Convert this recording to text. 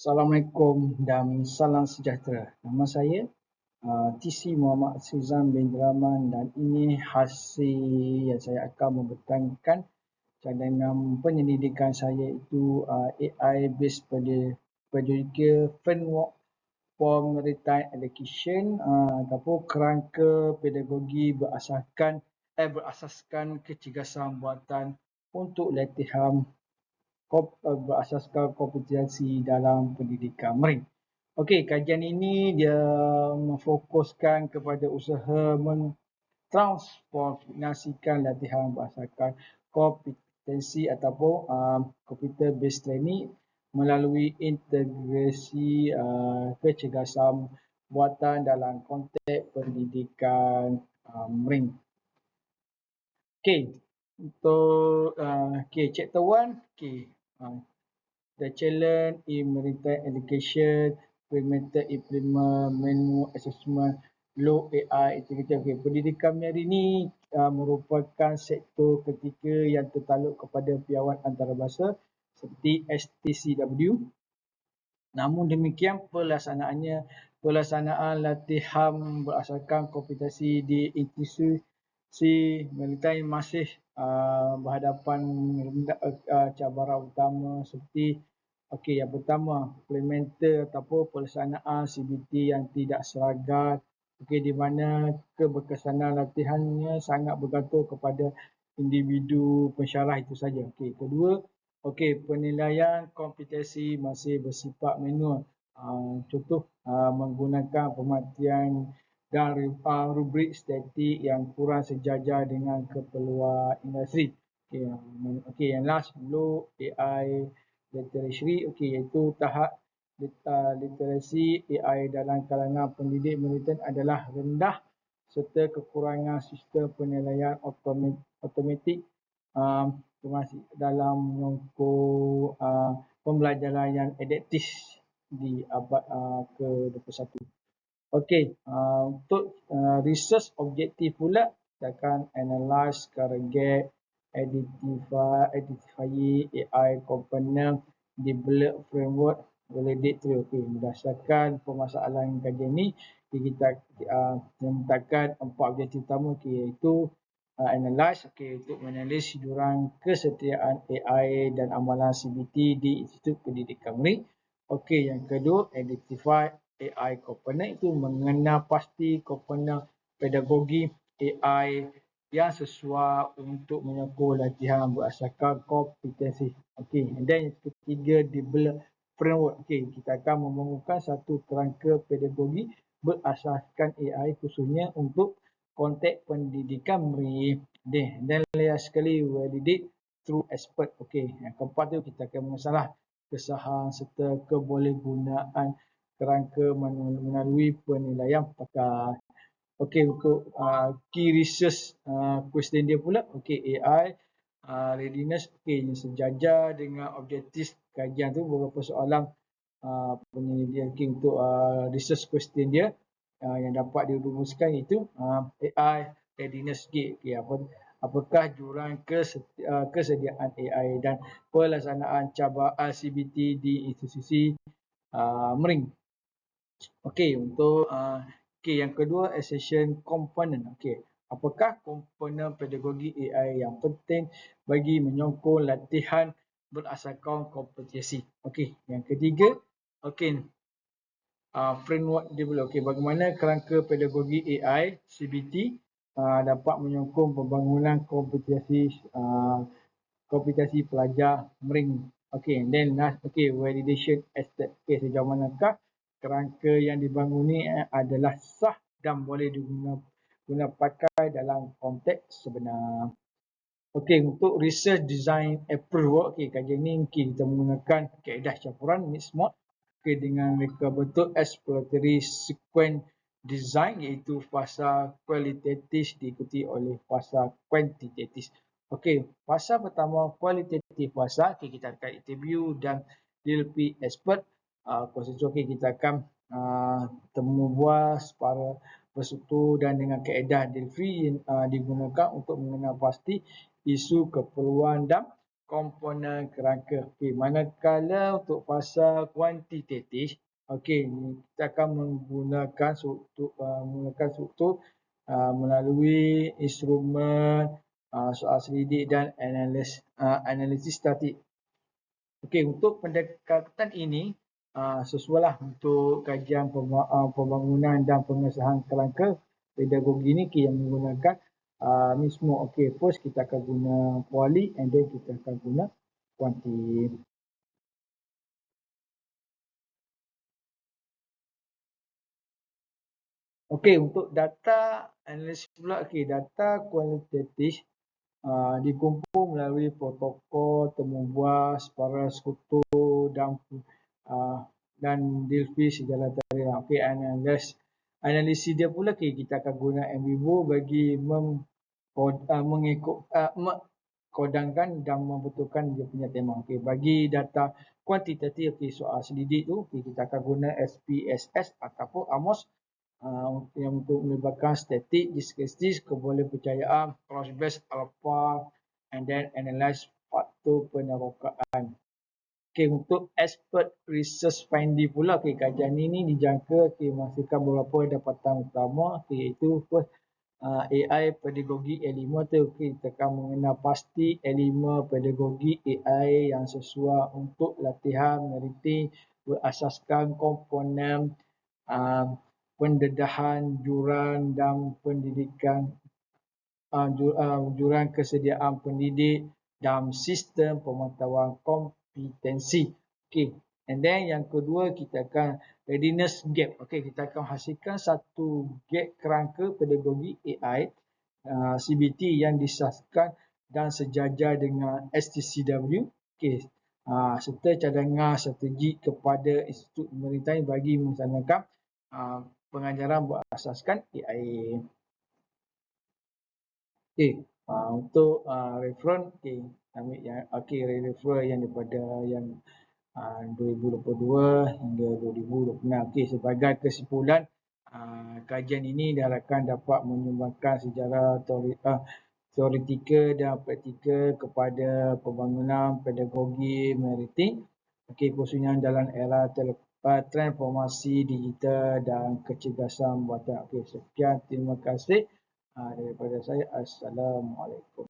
Assalamualaikum dan salam sejahtera. Nama saya uh, TC Muhammad Suzan bin Rahman dan ini hasil yang saya akan membentangkan cadangan penyelidikan saya itu uh, AI based pada pedagogical framework maritime education uh, ataupun kerangka pedagogi berasaskan eh, berasaskan kecergasan buatan untuk latihan berasaskan kompetensi dalam pendidikan marine. Okey, kajian ini dia memfokuskan kepada usaha mentransformasikan latihan berasaskan kompetensi ataupun uh, computer based training melalui integrasi uh, kecergasan buatan dalam konteks pendidikan uh, marine. Okey, untuk uh, okay, chapter 1, okay, Uh, the challenge in maritime education, implemented implement manual assessment, low AI integrated. Okay, pendidikan hari ini uh, merupakan sektor ketiga yang tertaluk kepada piawan antarabangsa seperti STCW. Namun demikian pelaksanaannya pelaksanaan latihan berasaskan kompetensi di institusi maritime masih uh, berhadapan uh, cabaran utama seperti okey yang pertama implementer ataupun pelaksanaan CBT yang tidak seragam okey di mana keberkesanan latihannya sangat bergantung kepada individu pensyarah itu saja. Okey kedua okey penilaian kompetensi masih bersifat manual. Uh, contoh uh, menggunakan pematian dan rubrik statik yang kurang sejajar dengan keperluan industri. Okey, okay, yang last low AI literacy, okey iaitu tahap uh, literasi AI dalam kalangan pendidik militer adalah rendah serta kekurangan sistem penilaian automatik um, dalam menyokong uh, pembelajaran yang adaptif di abad uh, ke-21. Okey, uh, untuk uh, research objektif pula kita akan analyze current gap, identify, identify AI component, develop framework, validate through. Okey, berdasarkan permasalahan kajian ini, kita uh, menetapkan empat objektif utama okay, iaitu uh, analyze okay, untuk menganalisis jurang kesetiaan AI dan amalan CBT di Institut Pendidikan Meri. Okey, yang kedua, identify AI component itu mengenal pasti komponen pedagogi AI yang sesuai untuk menyokong latihan berasaskan kompetensi. Okey, and then ketiga develop framework. Okey, kita akan membangunkan satu kerangka pedagogi berasaskan AI khususnya untuk konteks pendidikan meri. Dan last sekali validate through expert. Okey, yang keempat tu kita akan mengasalah kesahan serta kebolehgunaan kerangka melalui penilaian pakar. Okey untuk uh, key research uh, question dia pula. Okey AI uh, readiness okey yang sejajar dengan objektif kajian tu. Beberapa soalan uh, penyelidikan okay, untuk uh, research question dia uh, yang dapat dirumuskan itu uh, AI readiness okey okay, apa apakah jurang uh, kesediaan AI dan pelaksanaan cabar CBT di institusi uh, Mering Okey, untuk uh, okay, yang kedua accession component. Okey, apakah komponen pedagogi AI yang penting bagi menyokong latihan berasaskan kompetensi? Okey, yang ketiga, okey, uh, framework develop. Okey, bagaimana kerangka pedagogi AI CBT uh, dapat menyokong pembangunan kompetensi uh, kompetensi pelajar mering. Okey, then last, okey, validation aspect. Okey, sejauh manakah kerangka yang dibangun ini eh, adalah sah dan boleh digunakan guna pakai dalam konteks sebenar. Okey, untuk research design approval, okey, kajian ini mungkin kita menggunakan kaedah campuran mixed mode okay, dengan mereka bentuk exploratory sequence design iaitu fasa kualitatif diikuti oleh fasa kuantitatif. Okey, fasa pertama kualitatif fasa, okay, kita akan interview dan DLP expert uh, konsensus okay, kita akan uh, temu buas para peserta dan dengan kaedah Delphi yang uh, digunakan untuk mengenal pasti isu keperluan dan komponen kerangka. Okey, manakala untuk fasa kuantitatif, okey, kita akan menggunakan struktur uh, menggunakan struktur uh, melalui instrumen uh, soal selidik dan analis uh, analisis statik. Okey, untuk pendekatan ini uh, sesuailah untuk kajian uh, pembangunan dan pengesahan kerangka pedagogi ini yang menggunakan. Uh, ni semua okey first kita akan guna kuali and then kita akan guna kuanti Okey, untuk data analisis pula, okey, data kualitatif uh, dikumpul melalui protokol, temu buah, para sekutu dan uh, dan dilfi segala tarikh. Okey, analisis analisis dia pula, okey, kita akan guna MVivo bagi mem uh, mengikut uh, kodangkan dan membetulkan dia punya tema. Okey, bagi data kuantitatif okey soal selidik tu okay, kita akan guna SPSS ataupun AMOS uh, yang untuk melibatkan statik, diskriptif, kebolehpercayaan, cross base alpha and then analyze faktor penerokaan. Okey, untuk expert research finding pula, okey, kajian ini dijangka okay, menghasilkan beberapa dapatan utama, okay, iaitu first, uh, AI pedagogi A5 tu okay, kita akan mengenal pasti A5 pedagogi AI yang sesuai untuk latihan meriti berasaskan komponen uh, pendedahan juran dan pendidikan uh, juran kesediaan pendidik dalam sistem pemantauan komponen kompetensi. Okay. And then yang kedua kita akan readiness gap. Okay, kita akan hasilkan satu gap kerangka pedagogi AI uh, CBT yang disaskan dan sejajar dengan STCW. Okay. Uh, serta cadangan strategi kepada institut pemerintah bagi melaksanakan uh, pengajaran berasaskan AI. Okay. Uh, untuk uh, reference, okay ambil yang okey refer yang daripada yang uh, 2022 hingga 2026 okey sebagai kesimpulan uh, kajian ini diharapkan dapat menyumbangkan sejarah teori uh, teoretikal dan praktikal kepada pembangunan pedagogi maritim. Okey khususnya dalam era transformasi digital dan kecergasan buatan. Okey sekian terima kasih daripada saya assalamualaikum